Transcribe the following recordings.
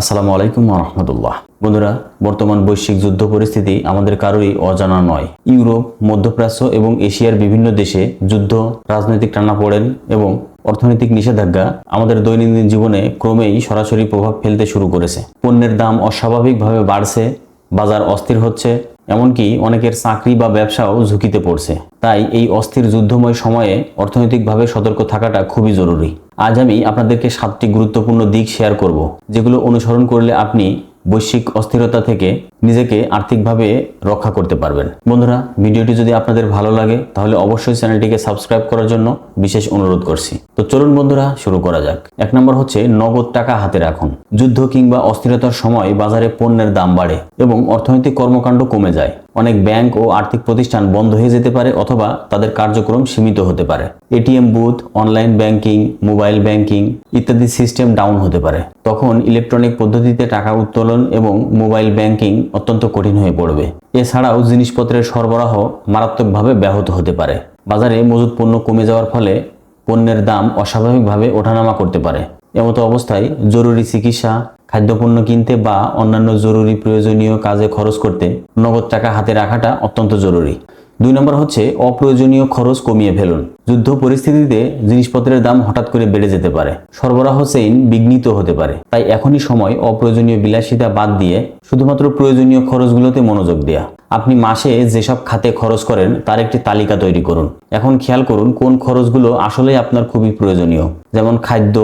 আসসালামু আলাইকুম রহমতুল্লাহ। বন্ধুরা, বর্তমান বৈশ্বিক যুদ্ধ পরিস্থিতি আমাদের কারোরই অজানা নয়। ইউরোপ, মধ্যপ্রাচ্য এবং এশিয়ার বিভিন্ন দেশে যুদ্ধ, রাজনৈতিক টানাপোড়েন এবং অর্থনৈতিক নিষেধাজ্ঞা আমাদের দৈনন্দিন জীবনে ক্রমেই সরাসরি প্রভাব ফেলতে শুরু করেছে। পণ্যের দাম অস্বাভাবিকভাবে বাড়ছে, বাজার অস্থির হচ্ছে, এমনকি অনেকের চাকরি বা ব্যবসাও ঝুঁকিতে পড়ছে। তাই এই অস্থির যুদ্ধময় সময়ে অর্থনৈতিকভাবে সতর্ক থাকাটা খুবই জরুরি। আজ আমি আপনাদেরকে সাতটি গুরুত্বপূর্ণ দিক শেয়ার করব, যেগুলো অনুসরণ করলে আপনি বৈশ্বিক অস্থিরতা থেকে নিজেকে আর্থিকভাবে রক্ষা করতে পারবেন। বন্ধুরা, ভিডিওটি যদি আপনাদের ভালো লাগে, তাহলে অবশ্যই চ্যানেলটিকে সাবস্ক্রাইব করার জন্য বিশেষ অনুরোধ করছি। তো চলুন বন্ধুরা, শুরু করা যাক। এক নম্বর হচ্ছে নগদ টাকা হাতে রাখুন। যুদ্ধ কিংবা অস্থিরতার সময় বাজারে পণ্যের দাম বাড়ে এবং অর্থনৈতিক কর্মকাণ্ড কমে যায়। অনেক ব্যাংক ও আর্থিক প্রতিষ্ঠান বন্ধ হয়ে যেতে পারে অথবা তাদের কার্যক্রম সীমিত হতে পারে। ATM booth, online banking, mobile banking ইত্যাদি সিস্টেম ডাউন হতে পারে। তখন ইলেকট্রনিক পদ্ধতিতে টাকা উত্তোলন এবং মোবাইল ব্যাংকিং অত্যন্ত কঠিন হয়ে পড়বে। এছাড়াও জিনিসপত্রের সরবরাহ মারাত্মকভাবে ব্যাহত হতে পারে। বাজারে মজুদ পণ্য কমে যাওয়ার ফলে পণ্যের দাম অস্বাভাবিকভাবে ওঠানামা করতে পারে। এমতো অবস্থায় জরুরি চিকিৎসা, খাদ্যপণ্য কিনতে বা অন্যান্য জরুরি প্রয়োজনীয় কাজে খরচ করতে নগদ টাকা হাতে রাখাটা অত্যন্ত জরুরি। দুই নম্বর হচ্ছে অপ্রয়োজনীয় খরচ কমিয়ে ফেলুন। যুদ্ধ পরিস্থিতিতে জিনিসপত্রের দাম হঠাৎ করে বেড়ে যেতে পারে। সরবরাহ চেইন বিঘ্নিত হতে পারে। তাই এখনই সময় অপ্রয়োজনীয় বিলাসিতা বাদ দিয়ে শুধুমাত্র প্রয়োজনীয় খরচগুলোতে মনোযোগ দেয়া। আপনি মাসে যেসব খাতে খরচ করেন, তার একটি তালিকা তৈরি করুন। এখন খেয়াল করুন কোন খরচগুলো আসলেই আপনার খুবই প্রয়োজনীয়। যেমন খাদ্য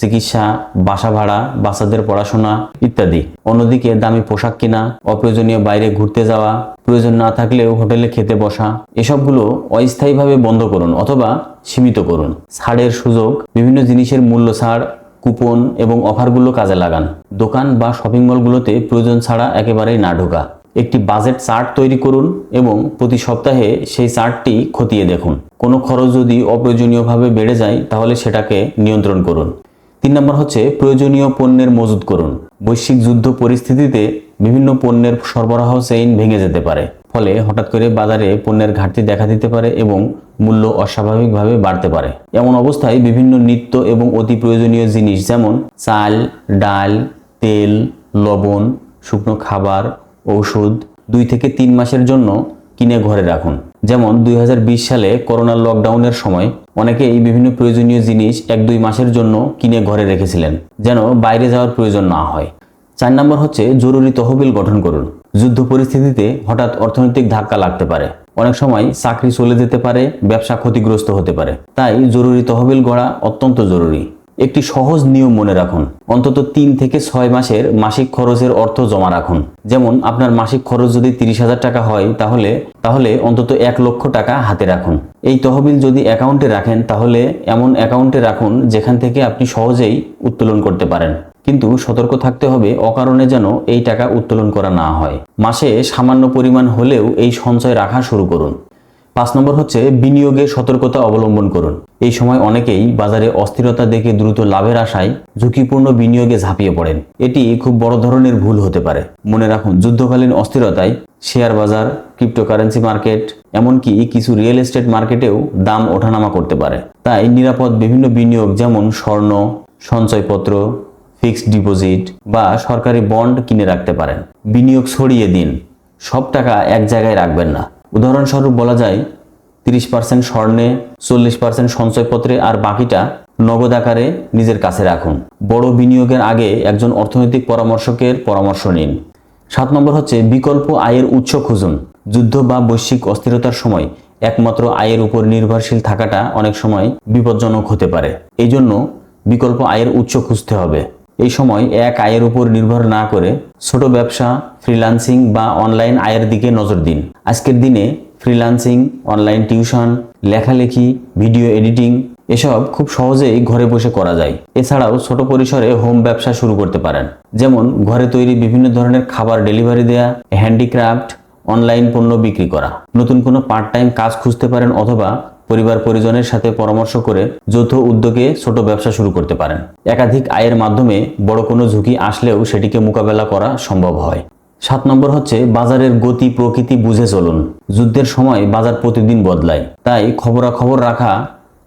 চিকিৎসা, বাসা ভাড়া, বাচ্চাদের পড়াশোনা ইত্যাদি। অন্যদিকে দামি পোশাক কেনা, অপ্রয়োজনীয় বাইরে ঘুরতে যাওয়া, প্রয়োজন না থাকলেও হোটেলে খেতে বসা, এসবগুলো অস্থায়ীভাবে বন্ধ করুন অথবা সীমিত করুন। ছাড়ের সুযোগ, বিভিন্ন জিনিসের মূল্য ছাড়, কুপন এবং অফারগুলো কাজে লাগান। দোকান বা শপিং মলগুলোতে প্রয়োজন ছাড়া একেবারেই না ঢোকা। একটি বাজেট চার্ট তৈরি করুন এবং প্রতি সপ্তাহে সেই চার্টটি খতিয়ে দেখুন। কোনো খরচ যদি অপ্রয়োজনীয়ভাবে বেড়ে যায়, তাহলে সেটাকে নিয়ন্ত্রণ করুন। তিন নম্বর হচ্ছে প্রয়োজনীয় পণ্যের মজুত করুন। বৈশ্বিক যুদ্ধ পরিস্থিতিতে বিভিন্ন পণ্যের সরবরাহ চেইন ভেঙে যেতে পারে। ফলে হঠাৎ করে বাজারে পণ্যের ঘাটতি দেখা দিতে পারে এবং মূল্য অস্বাভাবিকভাবে বাড়তে পারে। এমন অবস্থায় বিভিন্ন নিত্য এবং অতি প্রয়োজনীয় জিনিস যেমন চাল, ডাল, তেল, লবণ, শুকনো খাবার, ঔষধ দুই থেকে তিন মাসের জন্য কিনে ঘরে রাখুন। যেমন দুই হাজার বিশ সালে করোনার লকডাউনের সময় অনেকে এই বিভিন্ন প্রয়োজনীয় জিনিস এক দুই মাসের জন্য কিনে ঘরে রেখেছিলেন, যেন বাইরে যাওয়ার প্রয়োজন না হয়। চার নম্বর হচ্ছে জরুরি তহবিল গঠন করুন। যুদ্ধ পরিস্থিতিতে হঠাৎ অর্থনৈতিক ধাক্কা লাগতে পারে। অনেক সময় চাকরি চলে যেতে পারে, ব্যবসা ক্ষতিগ্রস্ত হতে পারে। তাই জরুরি তহবিল গড়া অত্যন্ত জরুরি। একটি সহজ নিয়ম মনে রাখুন। অন্তত তিন থেকে ছয় মাসের মাসিক খরচের অর্থ জমা রাখুন। যেমন, আপনার মাসিক খরচ যদি তিরিশ হাজার টাকা হয়, তাহলে তাহলে অন্তত এক লক্ষ টাকা হাতে রাখুন। এই তহবিল যদি অ্যাকাউন্টে রাখেন, তাহলে এমন অ্যাকাউন্টে রাখুন যেখান থেকে আপনি সহজেই উত্তোলন করতে পারেন। কিন্তু সতর্ক থাকতে হবে অকারণে যেন এই টাকা উত্তোলন করা না হয়। মাসে সামান্য পরিমাণ হলেও এই সঞ্চয় রাখা শুরু করুন। পাঁচ নম্বর হচ্ছে বিনিয়োগে সতর্কতা অবলম্বন করুন। এই সময় অনেকেই বাজারে অস্থিরতা দেখে দ্রুত লাভের আশায় ঝুঁকিপূর্ণ বিনিয়োগে ঝাঁপিয়ে পড়েন। এটি খুব বড় ধরনের ভুল হতে পারে। মনে রাখুন, যুদ্ধকালীন অস্থিরতায় শেয়ার বাজার, ক্রিপ্টোকারেন্সি মার্কেট, এমনকি কিছু রিয়েল এস্টেট মার্কেটেও দাম ওঠানামা করতে পারে। তাই নিরাপদ বিভিন্ন বিনিয়োগ যেমন স্বর্ণ, সঞ্চয়পত্র, ফিক্সড ডিপোজিট বা সরকারি বন্ড কিনে রাখতে পারেন। বিনিয়োগ ছড়িয়ে দিন। সব টাকা এক জায়গায় রাখবেন না। উদাহরণস্বরূপ বলা যায়, তিরিশ পার্সেন্ট স্বর্ণে, চল্লিশ পার্সেন্ট সঞ্চয়পত্রে আর বাকিটা নগদ আকারে নিজের কাছে রাখুন। বড় বিনিয়োগের আগে একজন অর্থনৈতিক পরামর্শকের পরামর্শ নিন। সাত নম্বর হচ্ছে বিকল্প আয়ের উৎস খুঁজুন। যুদ্ধ বা বৈশ্বিক অস্থিরতার সময় একমাত্র আয়ের উপর নির্ভরশীল থাকাটা অনেক সময় বিপজ্জনক হতে পারে। এই জন্য বিকল্প আয়ের উৎস খুঁজতে হবে। এই সময় এক আয়ের উপর নির্ভর না করে ছোট ব্যবসা ফ্রিল্যান্সিং বা অনলাইন আয়ের দিকে নজর দিন। আজকের দিনে ফ্রিল্যান্সিং অনলাইন টিউশন লেখালেখি ভিডিও এডিটিং এসব খুব সহজেই ঘরে বসে করা যায়। এছাড়াও ছোট পরিসরে হোম ব্যবসা শুরু করতে পারেন। যেমন ঘরে তৈরি বিভিন্ন ধরনের খাবার ডেলিভারি দেয়া হ্যান্ডিক্রাফট অনলাইন পণ্য বিক্রি করা। নতুন কোনো পার্ট টাইম কাজ খুঁজতে পারেন অথবা পরিবার পরিজনের সাথে পরামর্শ করে যৌথ উদ্যোগে ছোট ব্যবসা শুরু করতে পারেন। একাধিক আয়ের মাধ্যমে বড় কোনো ঝুঁকি আসলেও সেটিকে মোকাবেলা করা সম্ভব হয়। সাত নম্বর হচ্ছে বাজারের গতি প্রকৃতি বুঝে চলুন। যুদ্ধের সময় বাজার প্রতিদিন বদলায়। তাই খবরাখবর রাখা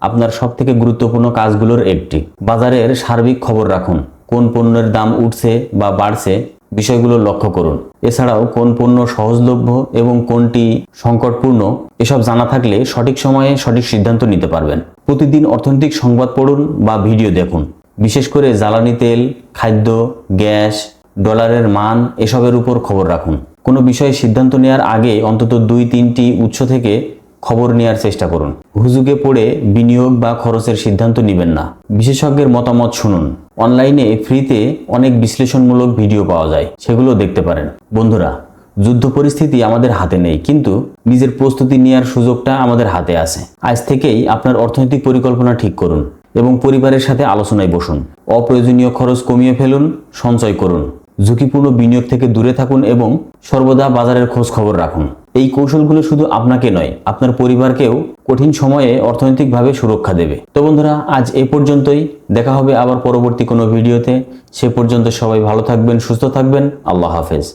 আপনার সবথেকে গুরুত্বপূর্ণ কাজগুলোর একটি। বাজারের সার্বিক খবর রাখুন। কোন পণ্যের দাম উঠছে বা বাড়ছে বিষয়গুলো লক্ষ্য করুন। এছাড়াও কোন পণ্য সহজলভ্য এবং কোনটি সংকটপূর্ণ, এসব জানা থাকলে সঠিক সময়ে সঠিক সিদ্ধান্ত নিতে পারবেন। প্রতিদিন অর্থনৈতিক সংবাদ পড়ুন বা ভিডিও দেখুন। বিশেষ করে জ্বালানি তেল, খাদ্য, গ্যাস, ডলারের মান এসবের উপর খবর রাখুন। কোনো বিষয়ে সিদ্ধান্ত নেওয়ার আগে অন্তত দুই তিনটি উৎস থেকে খবর নেওয়ার চেষ্টা করুন। হুজুগে পড়ে বিনিয়োগ বা খরচের সিদ্ধান্ত নেবেন না। বিশেষজ্ঞের মতামত শুনুন। অনলাইনে ফ্রিতে অনেক বিশ্লেষণমূলক ভিডিও পাওয়া যায়, সেগুলো দেখতে পারেন। বন্ধুরা, যুদ্ধ পরিস্থিতি আমাদের হাতে নেই, কিন্তু নিজের প্রস্তুতি নেওয়ার সুযোগটা আমাদের হাতে আছে। আজ থেকেই আপনার অর্থনৈতিক পরিকল্পনা ঠিক করুন এবং পরিবারের সাথে আলোচনায় বসুন। অপ্রয়োজনীয় খরচ কমিয়ে ফেলুন, সঞ্চয় করুন। ঝুঁকিপূর্ণ বিনিয়োগ থেকে দূরে থাকুন এবং সর্বদা বাজারের খোঁজ খবর রাখুন। এই কৌশলগুলো শুধু আপনাকে নয়, আপনার পরিবারকেও কঠিন সময়ে অর্থনৈতিকভাবে সুরক্ষা দেবে। তো বন্ধুরা, আজ এ পর্যন্তই। দেখা হবে আবার পরবর্তী কোনো ভিডিওতে। সে পর্যন্ত সবাই ভালো থাকবেন, সুস্থ থাকবেন। আল্লাহ হাফেজ।